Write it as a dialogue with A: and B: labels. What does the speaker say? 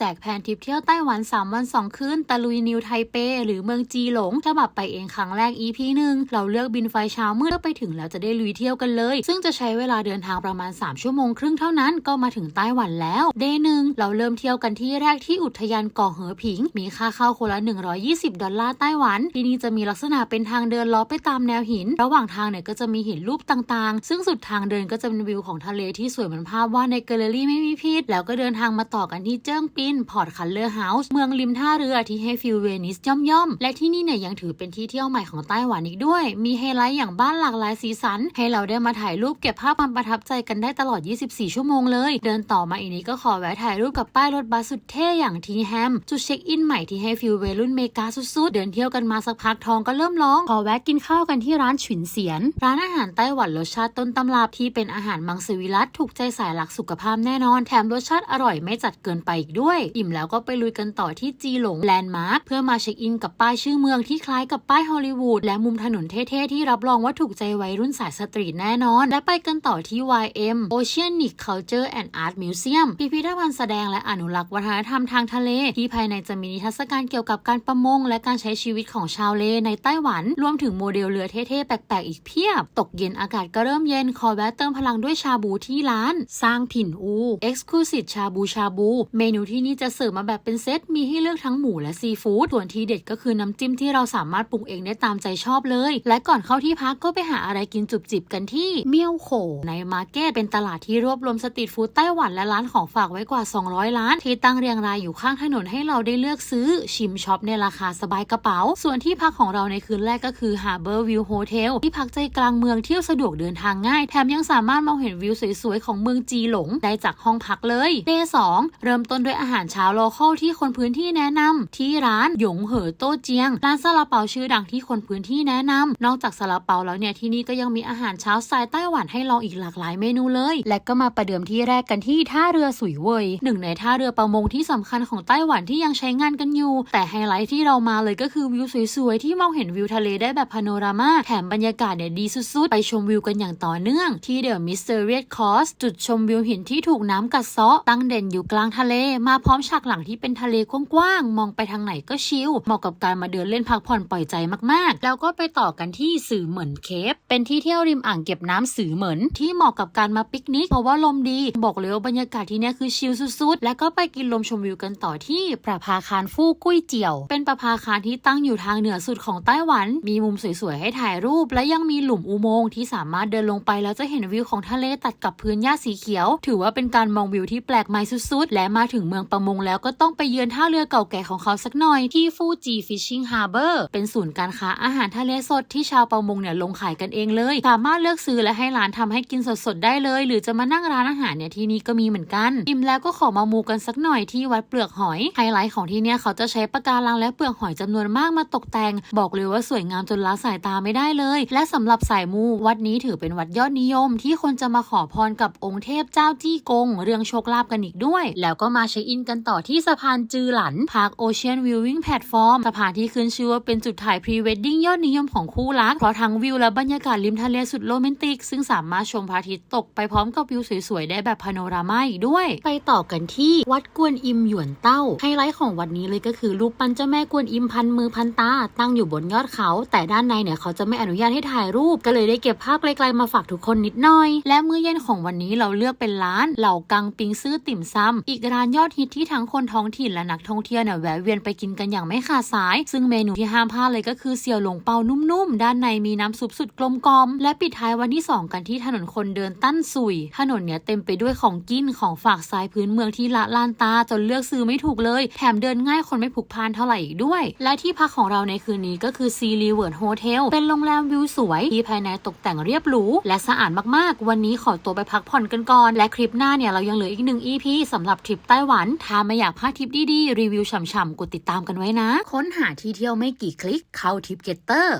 A: แจกแผนทริปเที่ยวไต้หวัน 3 วัน 2 คืนตะลุยนิวไทเป หรือเมืองจีหลงฉบับไปเองครั้งแรก EP หนึ่งเราเลือกบินไฟเช้ามืดเพื่อไปถึงแล้วจะได้ลุยเที่ยวกันเลย ซึ่งจะใช้เวลาเดินทางประมาณ 3 ชั่วโมงครึ่งเท่านั้นก็มาถึงไต้หวันแล้วเดย์หนึ่งเราเริ่มเที่ยวกันที่แรกที่อุทยานกาะเหอผิง มีค่าเข้าคนละ 120 ดอลลาร์ไต้หวัน ที่นี่จะมีลักษณะเป็นทางเดินล้อไปตามแนวหิน ระหว่างทางเนี่ยก็จะมีหินรูปต่างๆ ซึ่งสุดทางเดินก็จะเป็นวิวของทะเลที่สวยเหมือนภาพวาดในแกลเลอรี่ไม่มีพิษแล้วก็เดินทางมาต่อกันที่เจิ้งปินพอร์ตคัลเลอร์เฮาส์เมืองริมท่าเรือที่ให้ฟิลเวนิสย่อมๆ และที่นี่เนี่ยยังถือเป็นที่เที่ยวใหม่ของไต้หวันอีกด้วย มีไฮไลท์อย่างบ้านหลากหลายสีสัน ให้เราได้มาถ่ายรูปเก็บภาพความประทับใจกันได้ตลอด 24 ชั่วโมงเลย เดินต่อมาอีกนี้ก็ขอแวะถ่ายรูปกับป้ายรถบัสสุดเท่อย่างทีแฮมจุดเช็คอินใหม่ที่ให้ฟิลเวรุ่นเมกาสุดๆ เดินเที่ยวกันมาสักพักทองก็เริ่มร้อง ขอแวะกินข้าวกันที่ร้านฉุนเสียน ร้านอาหารไต้หวันรสชาติต้นตำรับที่เป็นอาหารมังสวิรัตถูกใจสายหลักสุขภาพแน่นอน แถมรสชาติอร่อยไม่จัดเกินไปอีกด้วยอิ่มแล้วก็ไปลุยกันต่อที่จีหลงแลนด์มาร์คเพื่อมาเช็คอินกับป้ายชื่อเมืองที่คล้ายกับป้ายฮอลลีวูดและมุมถนนเท่ๆที่รับรองว่าถูกใจวัยรุ่นสายสตรีทแน่นอน และไปกันต่อที่ YM Oceanic Culture and Art Museum พิพิธภัณฑ์แสดงและอนุรักษ์วัฒนธรรมทางทะเล ที่ภายในจะมีนิทรรศการเกี่ยวกับการประมง และการใช้ชีวิตของชาวเลในไต้หวัน รวมถึงโมเดลเรือเท่ๆแปลกๆอีกเพียบ ตกเย็นอากาศก็เริ่มเย็นขอแวะเติมพลังด้วยชาบูที่ร้าน สร้างผินอู Exclusive ชาบูชาบู เมนูที่นี่จะเสิร์ฟมาแบบเป็นเซต มีให้เลือกทั้งหมูและซีฟู้ดส่วนทีเด็ดก็คือน้ำจิ้มที่เราสามารถปรุงเองได้ตามใจชอบเลย และก่อนเข้าที่พักก็ไปหาอะไรกินจุบจิบกันที่เมี่ยวโขในมาร์เก็ตเป็นตลาดที่รวบรวมสตรีทฟู้ดไต้หวันและร้านของฝากไว้กว่า 200 ร้าน ที่ตั้งเรียงรายอยู่ข้างถนนให้เราได้เลือกซื้อชิมช็อปในราคาสบายกระเป๋า ส่วนที่พักของเราในคืนแรกก็คือ Harbor View Hotel ที่พักใจกลางเมืองเที่ยวสะดวกเดินทางง่าย แถมยังสามารถมองเห็นวิวสวยๆของเมืองจีหลงได้จากห้องพักเลยเดย์สองเริ่มต้นด้วยอาหารหารเช้าโลเคอลที่คนพื้นที่แนะนำที่ร้านหยงเหอโต้เจียง ร้านซาลาเปาชื่อดังที่คนพื้นที่แนะนำนอกจากซาลาเปาแล้วเนี่ยที่นี่ก็ยังมีอาหารเช้าสไตล์ไต้หวันให้ลองอีกหลากหลายเมนูเลย และก็มาประเดิมที่แรกกันที่ท่าเรือสุยเวยหนึ่งในท่าเรือประมงที่สำคัญของไต้หวันที่ยังใช้งานกันอยู่ แต่ไฮไลท์ที่เรามาเลยก็คือวิวสวยๆที่มองเห็นวิวทะเลได้แบบพาโนรามาแถมบรรยากาศเนี่ยดีสุดๆ ไปชมวิวกันอย่างต่อเนื่อง ที่เดอะมิสเตอร์เรียดคอสจุดชมวิวหินที่ถูกน้ำกัดเซาะตั้งเด่นอยู่กลางทะเลมาพร้อมฉากหลังที่เป็นทะเลกว้างๆมองไปทางไหนก็ชิลเหมาะกับการมาเดินเล่นพักผ่อนปล่อยใจมากๆ แล้วก็ไปต่อกันที่สื่อเหมือนเคปเป็นที่เที่ยวริมอ่างเก็บน้ำสื่อเหมือน ที่เหมาะกับการมาปิกนิกเพราะว่าลมดีบอกเลยว่าบรรยากาศที่นี่คือชิลสุดๆ แล้วก็ไปกินลมชมวิวกันต่อที่ประภาคารฟู่กุ้ยเจียว เป็นประภาคารที่ตั้งอยู่ทางเหนือสุดของไต้หวัน มีมุมสวยๆให้ถ่ายรูป และยังมีหลุมอุโมงค์ที่สามารถเดินลงไปแล้วจะเห็นวิวของทะเลตัดกับพื้นหญ้าสีเขียว ถือว่าเป็นการมองวิวที่แปลกใหม่สุดๆ และมาถึงเมืองประมงแล้วก็ต้องไปเยือนท่าเรือเก่าแก่ของเขาสักหน่อยที่ฟูจิฟิชชิงฮาร์เบอร์เป็นศูนย์การค้าอาหารทะเลสดที่ชาวประมงเนี่ยลงขายกันเองเลย สามารถเลือกซื้อและให้ร้านทำให้กินสดๆได้เลย หรือจะมานั่งร้านอาหารเนี่ยที่นี่ก็มีเหมือนกันอิ่มแล้วก็ขอมามูกันสักหน่อยที่วัดเปลือกหอยไฮไลท์ของที่เนี่ยเขาจะใช้ปะการังและเปลือกหอยจำนวนมากมาตกแต่ง บอกเลยว่าสวยงามจนละสายตาไม่ได้เลย และสำหรับสายมูวัดนี้ถือเป็นวัดยอดนิยม ที่คนจะมาขอพรกับองค์เทพเจ้าจี้กง เรื่องโชคลาภกันอีกด้วย แล้วก็มาเช็คอินกันต่อที่สะพานจือหลันพาร์คโอเชียนวิววิ่งแพลตฟอร์มสะพานที่ขึ้นชื่อว่าเป็นจุดถ่ายพรีเวดดิ้งยอดนิยมของคู่รัก เพราะทั้งวิวและบรรยากาศริมทะเลสุดโรแมนติก ซึ่งสามารถชมพระอาทิตย์ตกไปพร้อมกับวิวสวยๆ ได้แบบพาโนรามาอีกด้วย ไปต่อกันที่วัดกวนอิมหยวนเต้า ไฮไลท์ของวัดนี้เลยก็คือรูปปั้นเจ้าแม่กวนอิมพันมือพันตา ตั้งอยู่บนยอดเขา แต่ด้านในเนี่ยเขาจะไม่อนุญาตให้ถ่ายรูป ก็เลยได้เก็บภาพไกลๆมาฝากทุกคนนิดหน่อย และมื้อเย็นของวันนี้เราเลือกเป็นร้านเหล่ากังปิงซื่อติ่มซำอีกร้านยอดฮิตที่ทั้งคนท้องถิ่นและนักท่องเที่ยวเนี่ยแวะเวียนไปกินกันอย่างไม่ขาดสาย ซึ่งเมนูที่ห้ามพลาดเลยก็คือเสี่ยวหลงเปานุ่มๆ ด้านในมีน้ำซุปสุดกลมกล่อม และปิดท้ายวันที่ 2 กันที่ถนนคนเดินตั้นสุย ถนนเนี่ยเต็มไปด้วยของกินของฝากสายพื้นเมืองที่ละลานตาจนเลือกซื้อไม่ถูกเลย แถมเดินง่ายคนไม่ผูกพานเท่าไหร่อีกด้วย และที่พักของเราในคืนนี้ก็คือซีรีเวิร์ดโฮเทลเป็นโรงแรมวิวสวยที่ภายในตกแต่งเรียบหรูและสะอาดมากๆ วันนี้ขอตัวไปพักผ่อนกันก่อนและคลิปหน้าเนี่ยเรายังเหลืออีกหนึ่ง EP สำหรับทริปไต้หวันถ้าไม่อยากพลาดทริปดีๆ รีวิวฉ่ำๆกดติดตามกันไว้นะ ค้นหาที่เที่ยวไม่กี่คลิกเข้าทริปเก็ตเตอร์